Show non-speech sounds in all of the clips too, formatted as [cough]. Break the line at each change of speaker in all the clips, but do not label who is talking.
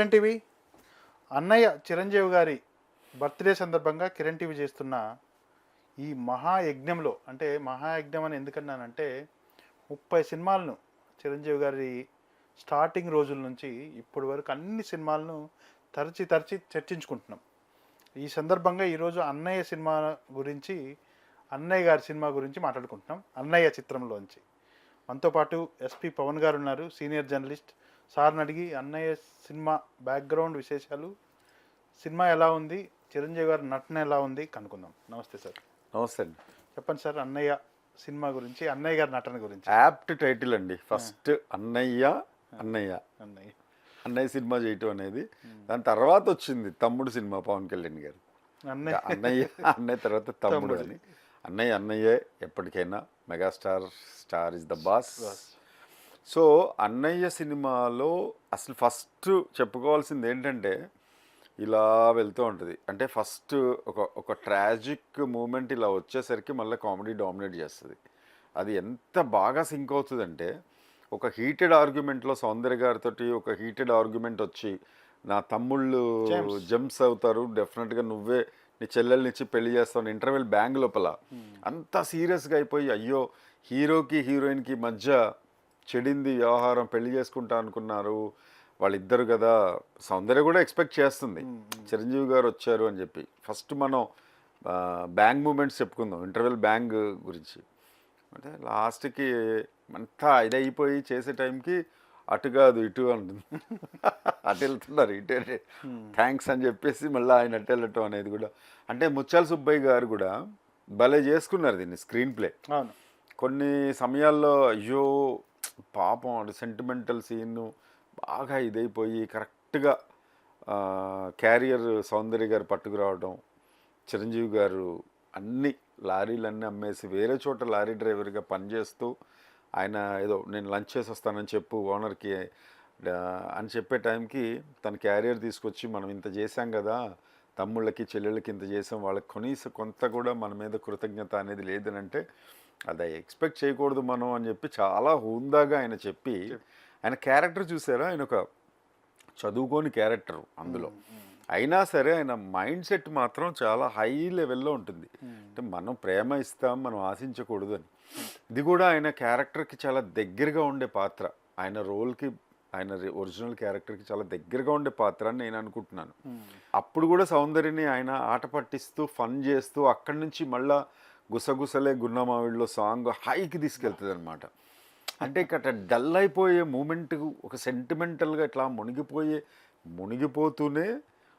Kiran TV. అన్నయ్య చిరంజీవి గారి birthday సందర్భంగా కిరణ్ టీవీ చేస్తున్న ఈ మహాయజ్ఞంలో అంటే మహాయజ్ఞం అని ఎందుకన్నానంటే ముప్పై సినిమాలను చిరంజీవి గారి స్టార్టింగ్ రోజుల నుంచి ఇప్పటి వరకు అన్ని సినిమాలను తరచి తరచి చర్చించుకుంటున్నాం. ఈ సందర్భంగా ఈరోజు అన్నయ్య సినిమా గురించి అన్నయ్య గారి సినిమా గురించి మాట్లాడుకుంటున్నాం. అన్నయ్య చిత్రంలోంచి. మనతో పాటు ఎస్పి పవన్ గారు ఉన్నారు సీనియర్ జర్నలిస్ట్ సార్ని అడిగి అన్నయ్య సినిమా బ్యాక్గ్రౌండ్ విశేషాలు సినిమా ఎలా ఉంది? చిరంజీవి గారి నటన ఎలా ఉంది? కనుక్కుందాం. నమస్తే సార్.
నమస్తే అండి.
చెప్పండి సార్ అన్నయ్య సినిమా గురించి అన్నయ్య గారి నటన గురించి.
యాప్ట్ టైటిల్ అండి. ఫస్ట్ అన్నయ్య అన్నయ్య.
అన్నయ్య.
అన్నయ్య సినిమా చేయటం అనేది. దాని తర్వాత వచ్చింది తమ్ముడు సినిమా పవన్ కళ్యాణ్ గారు.
అన్నయ్య.
అన్నయ్య అన్నయ్య తర్వాత తమ్ముడు. అని. అన్నయ్య అన్నయ్యే ఎప్పటికైనా megastar star is the boss. So అన్నయ్య సినిమాలో అసలు ఫస్ట్ చెప్పుకోవాల్సింది ఏంటంటే ఇలా వెళ్తూ ఉంటుంది. అంటే ఫస్ట్ ఒక ఒక ట్రాజిక్ మూమెంట్ ఇలా వచ్చేసరికి మళ్ళీ కామెడీ డామినేట్ చేస్తుంది. అది ఎంత బాగా సింక్ అవుతుందంటే ఒక హీటెడ్ ఆర్గ్యుమెంట్లో సౌందర్య గారితో ఒక హీటెడ్ ఆర్గ్యుమెంట్ వచ్చి నా తమ్ముళ్ళు. జంప్స్ అవుతారు డెఫినెట్గా నువ్వే నీ చెల్లెల్నిచ్చి పెళ్ళి చేస్తావు ఇంటర్వెల్ బ్యాంగ్ లోపల. అంత సీరియస్గా అయిపోయి అయ్యో హీరోకి హీరోయిన్కి మధ్య చెడింది వ్యవహారం పెళ్ళి చేసుకుంటా అనుకున్నారు. వాళ్ళిద్దరు కదా సౌందర్య కూడా ఎక్స్పెక్ట్ చేస్తుంది. చిరంజీవి గారు వచ్చారు అని చెప్పి. ఫస్ట్ మనం బ్యాంగ్ మూమెంట్స్ చెప్పుకుందాం ఇంటర్వెల్ బ్యాంగ్ గురించి. అంటే లాస్ట్కి అంతా ఇదైపోయి చేసే టైంకి అటు కాదు ఇటు అంటుంది. అటు వెళ్తున్నారు ఇటు థ్యాంక్స్ అని చెప్పేసి మళ్ళీ ఆయన అటు వెళ్ళటం అనేది కూడా. అంటే ముత్యాల సుబ్బయ్య గారు కూడా భలే చేసుకున్నారు దీన్ని స్క్రీన్ ప్లే. కొన్ని సమయాల్లో అయ్యో పాపం అది సెంటిమెంటల్ సీన్ బాగా ఇదైపోయి కరెక్ట్గా క్యారియర్ సౌందర్య గారు పట్టుకురావడం చిరంజీవి గారు అన్ని లారీలన్నీ అమ్మేసి వేరే చోట లారీ డ్రైవర్గా పనిచేస్తూ ఆయన ఏదో నేను లంచ్ చేసి వస్తానని చెప్పు ఓనర్కి అని చెప్పే టైంకి తన క్యారియర్ తీసుకొచ్చి మనం ఇంత చేశాం కదా తమ్ముళ్ళకి చెల్లెళ్ళకి ఇంత చేసాం వాళ్ళకి కనీసం కొంత కూడా మన మీద కృతజ్ఞత అనేది లేదని అంటే అది ఎక్స్పెక్ట్ చేయకూడదు మనం అని చెప్పి చాలా హుందాగా ఆయన చెప్పి ఆయన క్యారెక్టర్ చూసారా? ఆయన ఒక చదువుకోని క్యారెక్టర్ అందులో. అయినా సరే ఆయన మైండ్ సెట్ మాత్రం చాలా హై లెవెల్లో ఉంటుంది. అంటే మనం ప్రేమ ఇస్తాం మనం ఆశించకూడదు అని. ఇది కూడా ఆయన క్యారెక్టర్కి చాలా దగ్గరగా ఉండే పాత్ర. ఆయన రోల్కి ఆయన ఒరిజినల్ క్యారెక్టర్కి చాలా దగ్గరగా ఉండే పాత్ర అని నేను అనుకుంటున్నాను. అప్పుడు కూడా సౌందర్యని ఆయన ఆట పట్టిస్తూ ఫన్ చేస్తూ అక్కడి నుంచి మళ్ళా గుసగుసలే గున్నమావిడిలో సాంగ్ హైకి తీసుకెళ్తుంది అనమాట అంటే ఇక్కడ డల్ అయిపోయే మూమెంట్ ఒక సెంటిమెంటల్గా ఇట్లా మునిగిపోయే మునిగిపోతూనే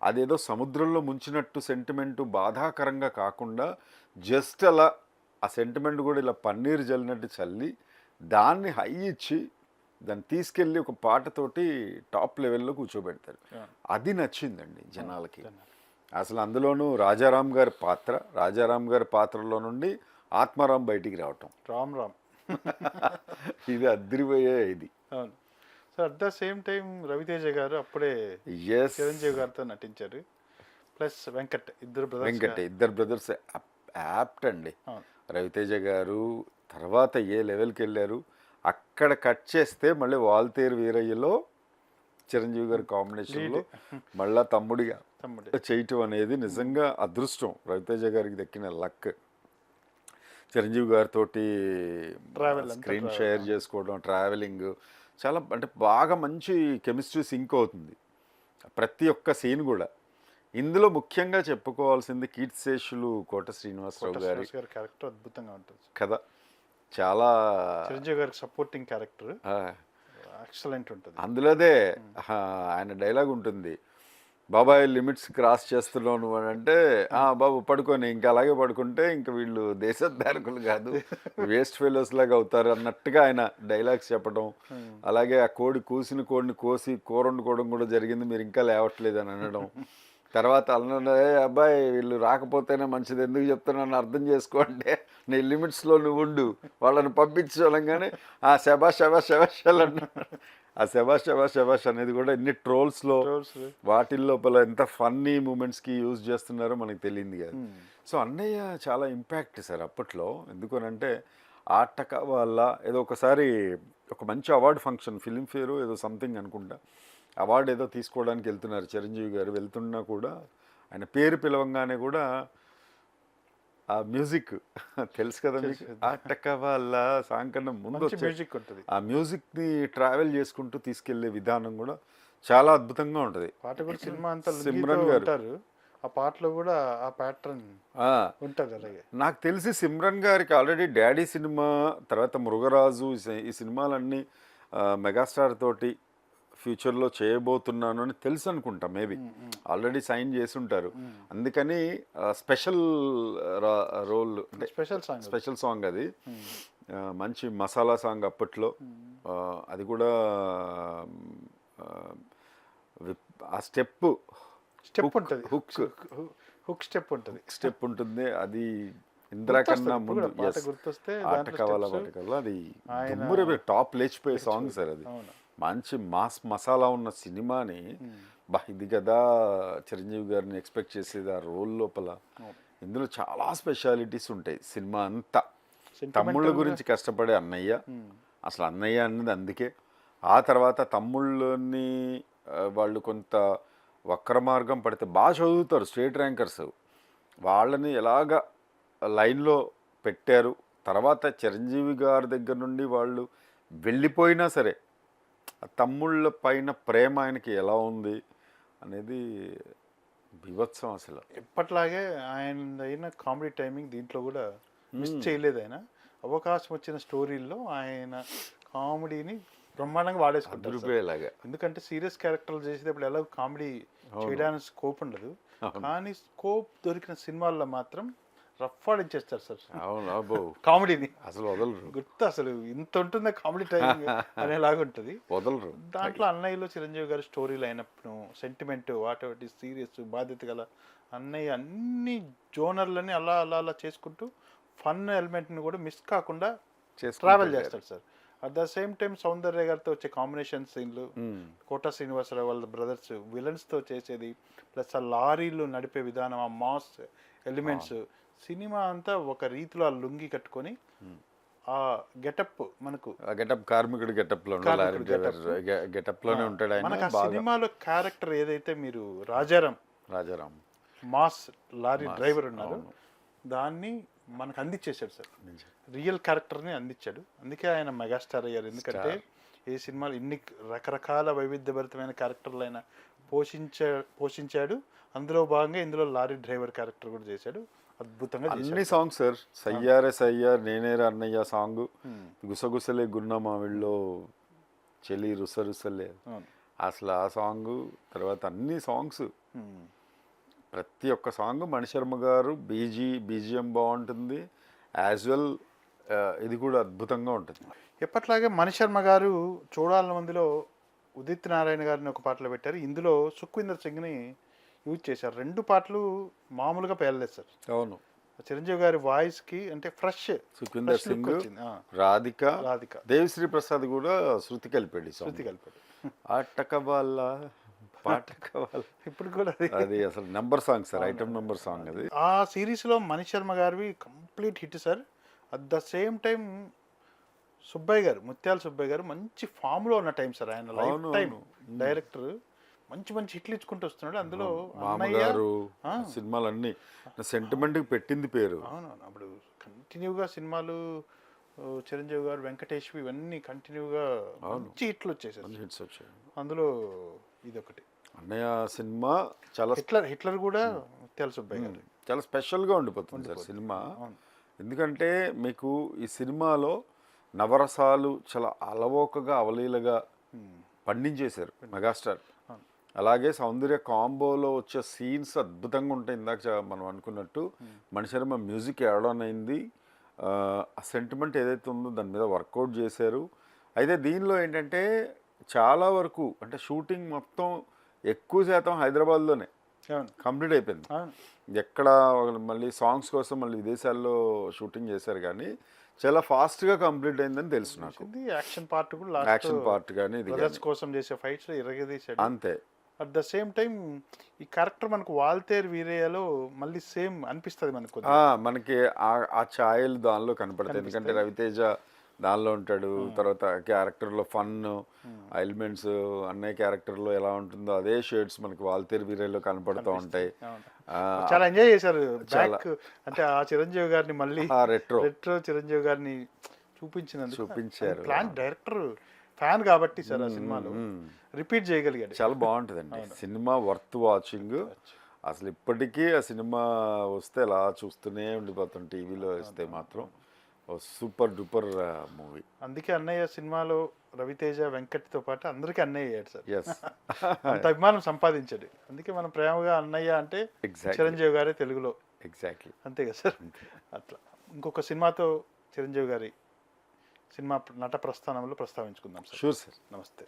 అదేదో సముద్రంలో ముంచినట్టు సెంటిమెంట్ బాధాకరంగా కాకుండా జస్ట్ అలా ఆ సెంటిమెంట్ కూడా ఇలా పన్నీర్ జల్లినట్టు చల్లి దాన్ని హై ఇచ్చి దాన్ని తీసుకెళ్ళి ఒక పాటతోటి టాప్ లెవెల్లో కూర్చోబెడతారు. అది నచ్చిందండి జనాలకి. అసలు అందులోనూ రాజారాం గారి పాత్ర రాజారాం గారి పాత్రలో నుండి ఆత్మారాం బయటికి రావటం.
రామ్ రామ్. [laughs]
ఇది అద్దరిపోయే ఇది.
అవును. So at the same time Ravi Teja గారు అప్పుడే
ఎస్
చిరంజీవి గారితో నటించారు. ప్లస్ వెంకట్ ఇద్దరు బ్రదర్స్
వెంకట్ ఇద్దరు బ్రదర్స్ యాప్ట్ అండి. రవితేజ గారు తర్వాత ఏ లెవెల్కి వెళ్ళారు అక్కడ కట్ చేస్తే మళ్ళీ వాల్తేరు వీరయ్యలో చిరంజీవి గారి కాంబినేషన్లో మళ్ళా తమ్ముడిగా
తమ్ముడు.
చేయటం అనేది నిజంగా అదృష్టం. రవితేజ గారికి దక్కిన లక్. చిరంజీవి గారితో స్క్రీన్. షేర్ చేసుకోవడం ట్రావెలింగ్ చాలా అంటే బాగా మంచి కెమిస్ట్రీ సింక్ అవుతుంది. ప్రతి ఒక్క సీన్ కూడా. ఇందులో ముఖ్యంగా చెప్పుకోవాల్సింది కీర్తిశేషులు కోట శ్రీనివాసరావు గారి
క్యారెక్టర్ అద్భుతంగా ఉంటుంది.
కథ. చాలా
చిరంజీవి గారికి సపోర్టింగ్ క్యారెక్టర్ ఎక్సలెంట్ ఉంటుంది.
అందులోదే ఆయన డైలాగ్ ఉంటుంది. బాబాయ్ లిమిట్స్ క్రాస్ చేస్తున్నావు నువ్వు అని అంటే "ఆ, బాబు పడుకొని ఇంకా అలాగే పడుకుంటే ఇంకా వీళ్ళు దేశోద్ధారకులు కాదు [laughs] వేస్ట్ ఫెలోస్ లాగా అవుతారు అన్నట్టుగా ఆయన డైలాగ్స్ చెప్పడం. అలాగే ఆ కోడి కూసిన కోడిని కోసి కూర వండుకోవడం కూడా జరిగింది మీరు ఇంకా లేవట్లేదు అని అనడం. తర్వాత అన్న "ఏ అబ్బాయి వీళ్ళు రాకపోతేనే మంచిది. ఎందుకు చెప్తున్నాను అర్థం చేసుకోండి నీ లిమిట్స్లో నువ్వు ఉండు. వాళ్ళని పంపించడంగానే ఆ శబాష్ శబాష్ శబాష్ అన్నాడు. ఆ శబాష్ శబాష్ శబాష్ అనేది కూడా ఎన్ని ట్రోల్స్లో
Trolls.
వాటి లోపల ఎంత ఫన్నీ మూమెంట్స్కి యూజ్ చేస్తున్నారో మనకు తెలియంది కదా. సో అన్నయ్య చాలా ఇంపాక్ట్ సార్ అప్పట్లో. ఎందుకనంటే ఆటక వల్ల ఏదో ఒకసారి ఒక మంచి అవార్డు ఫంక్షన్ ఫిలింఫేర్ ఏదో సంథింగ్ అనుకుంటా. అవార్డు ఏదో తీసుకోవడానికి వెళ్తున్నారు. చిరంజీవి గారు వెళ్తున్నా కూడా ఆయన పేరు పిలవంగానే కూడా ఆ మ్యూజిక్ [laughs] తెలుసు కదా మీకు? ఆటక వాళ్ళ సాంగ్ కన్నా ముందు
మ్యూజిక్ ఉంటుంది.
ఆ మ్యూజిక్ని ట్రావెల్ చేసుకుంటూ తీసుకెళ్ళే విధానం కూడా చాలా అద్భుతంగా ఉంటుంది.
పాట కూడా సినిమా అంతా
సిమ్రన్ గారు.
ఆ పాటలో కూడా ఆ ప్యాటర్న్ ఉంటుంది అలాగే.
నాకు తెలిసి సిమ్రన్ గారికి ఆల్రెడీ డాడీ సినిమా తర్వాత మృగరాజు ఈ సినిమాలన్నీ మెగాస్టార్ తోటి ఫ్యూచర్లో చేయబోతున్నాను అని తెలుసు అనుకుంటా మేబీ ఆల్రెడీ సైన్ చేసి ఉంటారు. అందుకని స్పెషల్ రోల్ అంటే
స్పెషల్ సాంగ్
స్పెషల్ సాంగ్ అది. మంచి మసాలా సాంగ్ అప్పట్లో. అది కూడా ఆ, స్టెప్
స్టెప్ ఉంటుంది.
హుక్
హుక్ స్టెప్ ఉంటుంది.
స్టెప్ ఉంటుంది. అది [laughs] ఇందిరా కన్నా
గుర్తొస్తుంది, ఇప్పుడు
ముందు.
గుర్తొస్తే
ఆట కావాలా అది టాప్ లేచిపోయే సాంగ్ సార్ అది.
అవును.
మంచి మాస్ మసాలా ఉన్న సినిమాని బా ఇది కదా చిరంజీవి గారిని ఎక్స్పెక్ట్ చేసేది ఆ రోల్ లోపల. ఇందులో చాలా స్పెషాలిటీస్ ఉంటాయి సినిమా అంతా. తమ్ముళ్ళ గురించి కష్టపడే అన్నయ్య. అసలు అన్నయ్య అన్నది అందుకే. ఆ తర్వాత తమ్ముళ్ళని వాళ్ళు కొంత వక్ర మార్గం పడితే బాగా చదువుతారు స్టేట్ ర్యాంకర్స్. వాళ్ళని ఎలాగ లైన్లో పెట్టారు. తర్వాత చిరంజీవి గారి దగ్గర నుండి వాళ్ళు వెళ్ళిపోయినా సరే తమ్ముళ్ళ పైన ప్రేమ ఆయనకి ఎలా ఉంది అనేది బీభత్సం అసలు.
ఎప్పట్లాగే ఆయన అయిన కామెడీ టైమింగ్ దీంట్లో కూడా మిస్ చేయలేదు ఆయన. అవకాశం వచ్చిన స్టోరీల్లో ఆయన కామెడీని బ్రహ్మాండంగా వాడేసుకుంటారు ఎందుకంటే సీరియస్ క్యారెక్టర్లు చేసేటప్పుడు ఎలా కామెడీ చేయడానికి స్కోప్ ఉండదు. కానీ స్కోప్ దొరికిన సినిమాల్లో మాత్రం రఫ్ ఆడించేస్తారు సార్.
అవును
కామెడీని.
అసలు వదలరు.
గుర్తు అసలు ఇంత ఉంటుందా కామెడీ టైమింగ్ అనేలాగా ఉంటుంది.
వదలరు.
దాంట్లో అన్నయ్యలో చిరంజీవి గారి స్టోరీలు అయినప్పుడు సెంటిమెంట్ వాటి సీరియస్ బాధ్యత గల అన్నయ్య అన్ని జోనర్లని అలా అలా అలా చేసుకుంటూ ఫన్ ఎలిమెంట్ని కూడా మిస్ కాకుండా ట్రావెల్. చేస్తాడు sir. At the same time Soundarya గారితో వచ్చే కాంబినేషన్ సీన్లు
మ్మ్.
కోట శ్రీనివాసరావు వాళ్ళ బ్రదర్స్ విలన్స్తో చేసేది ప్లస్ ఆ లారీలు నడిపే విధానం ఆ మాస్ ఎలిమెంట్స్ సినిమా అంతా ఒక రీతిలో ఆ లుంగి కట్టుకొని ఆ గెటప్ మనకు
ఆ గెటప్ కార్మికుడు గెటప్. లో గెటప్లోనే ఉంటాడు ఆయన
మనకు ఆ
బాగా.
సినిమాలో క్యారెక్టర్ ఏదైతే మీరు Rajaram
Rajaram.
Mass lorry driver ఉన్నారు దాన్ని మనకు అందించేశాడు సార్. రియల్ క్యారెక్టర్ని అందించాడు. అందుకే ఆయన మెగాస్టార్ అయ్యారు. ఎందుకంటే ఏ సినిమాలు ఇన్ని రకరకాల వైవిధ్యభరితమైన క్యారెక్టర్లు ఆయన పోషించా పోషించాడు. అందులో భాగంగా ఇందులో లారీ డ్రైవర్ క్యారెక్టర్ కూడా చేశాడు. అద్భుతంగా
అన్ని సాంగ్స్ సార్ సయ్యారే సయ్యార్ నేనేరా అన్నయ్య సాంగ్. గుసగుసలే గున్న మావిళ్ళలో చెలి రుస రుసలే. అసలు ఆ సాంగ్ తర్వాత అన్ని సాంగ్స్. ప్రతి ఒక్క సాంగ్ మణిశర్మ గారు బీజీ బీజిఎం బాగుంటుంది. యాజ్ వెల్ ఇది కూడా అద్భుతంగా ఉంటుంది.
ఎప్పట్లాగే మణిశర్మ గారు చూడాలని మందిలో ఉదిత్ నారాయణ గారిని ఒక పాటలో పెట్టారు. ఇందులో సుఖ్వీందర్ సింగ్ని యూజ్ చేశారు. రెండు పాటలు మామూలుగా పేర్లేదు సార్.
అవును.
చిరంజీవి గారి వాయిస్కి అంటే fresh look
sing. Radhika
Radhika.
Devi Sri Prasad కూడా శృతి కలిపాడు
శృతి కలిపాడు.
ఆటక వాళ్ళ పాటక వాళ్ళ
ఇప్పుడు కూడా అది.
అసలు number song sir item number song అది.
ఆ సిరీస్లో మణిశర్మ గారివి complete hit sir. At the same time Subbaiah గారు ముత్యాల సుబ్బయ్య గారు మంచి ఫామ్లో ఉన్న టైం సార్ ఆయన లైఫ్ టైం. డైరెక్టర్ మంచి మంచి హిట్లు ఇచ్చుకుంటూ వస్తున్నాడు. అందులో
మామగారు. సినిమాలన్నీ. సెంటిమెంట్ పెట్టింది పేరు.
అవునవును. అప్పుడు కంటిన్యూగా సినిమాలు చిరంజీవి గారు వెంకటేష్వి ఇవన్నీ కంటిన్యూగా మంచి హిట్లు వచ్చేసారు
హిట్స్ వచ్చాయి.
అందులో ఇదొకటి.
అన్నయ్య సినిమా చాలా
హిట్లర్ హిట్లర్ కూడా గారు.
చాలా స్పెషల్గా ఉండిపోతుంది సార్ సినిమా. ఎందుకంటే మీకు ఈ సినిమాలో నవరసాలు చాలా అలవోకగా అవలీలగా. పండించేశారు మెగాస్టార్. అలాగే సౌందర్య కాంబోలో వచ్చే సీన్స్ అద్భుతంగా ఉంటాయి. ఇందాక మనం అనుకున్నట్టు మణిశర్మ మ్యూజిక్ యాడ్ ఆన్ అయింది ఆ సెంటిమెంట్ ఏదైతే ఉందో దాని మీద వర్కౌట్ చేశారు. అయితే దీనిలో ఏంటంటే చాలా వరకు అంటే షూటింగ్ మొత్తం ఎక్కువ శాతం హైదరాబాద్లోనే కంప్లీట్ అయిపోయింది. ఎక్కడ మళ్ళీ సాంగ్స్ కోసం మళ్ళీ విదేశాల్లో షూటింగ్ చేశారు కానీ చాలా ఫాస్ట్గా కంప్లీట్ అయిందని తెలుసు నాకు.
యాక్షన్ పార్ట్ కూడా
యాక్షన్ పార్ట్ కానీ.
కోసం చేసే ఫైట్స్ ఇరగదీశాడు.
అంతే.
అట్ ద సేమ్ టైం ఈ క్యారెక్టర్ మనకు వాల్తేర్ వీరయ్యలో మళ్ళీ సేమ్ అనిపిస్తుంది మనకు
మనకి ఆ- ఛాయలు దానిలో కనపడతాయి. ఎందుకంటే రవితేజ దానిలో ఉంటాడు. తర్వాత క్యారెక్టర్లో ఫన్ ఎలిమెంట్స్ అన్నయ్య క్యారెక్టర్లో ఎలా ఉంటుందో అదే షేడ్స్ మనకి వాల్తేరు వీరేలో కనపడుతూ ఉంటాయి.
చాలా ఎంజాయ్ చేశారు. అంటే ఆ చిరంజీవి గారిని మళ్ళీ
రెట్రో
రెట్రో చిరంజీవి గారిని చూపించినందుకు.
చూపించారు.
ప్లాన్ డైరెక్టర్ ఫ్యాన్ కాబట్టి సార్ ఆ సినిమాలో రిపీట్ చేయగలిగాడు.
చాలా బాగుంటుందండి. సినిమా వర్త్ వాచింగ్. అసలు ఇప్పటికీ ఆ సినిమా వస్తే అలా చూస్తూనే ఉండిపోతాం టీవీలో వస్తే మాత్రం. Super duper movie.
అందుకే అన్నయ్య సినిమాలో రవితేజ వెంకట్తో పాటు అందరికీ అన్నయ్య అయ్యాడు సార్.
ఎస్ [laughs]
అంత అభిమానం సంపాదించాడు. అందుకే మనం ప్రేమగా అన్నయ్య అంటే చిరంజీవి గారే తెలుగులో.
ఎగ్జాక్ట్లీ
అంతే కదా సార్? అట్లా. ఇంకొక సినిమాతో చిరంజీవి గారి సినిమా నట ప్రస్థానంలో ప్రస్తావించుకుందాం సార్.
షూర్ సార్
నమస్తే.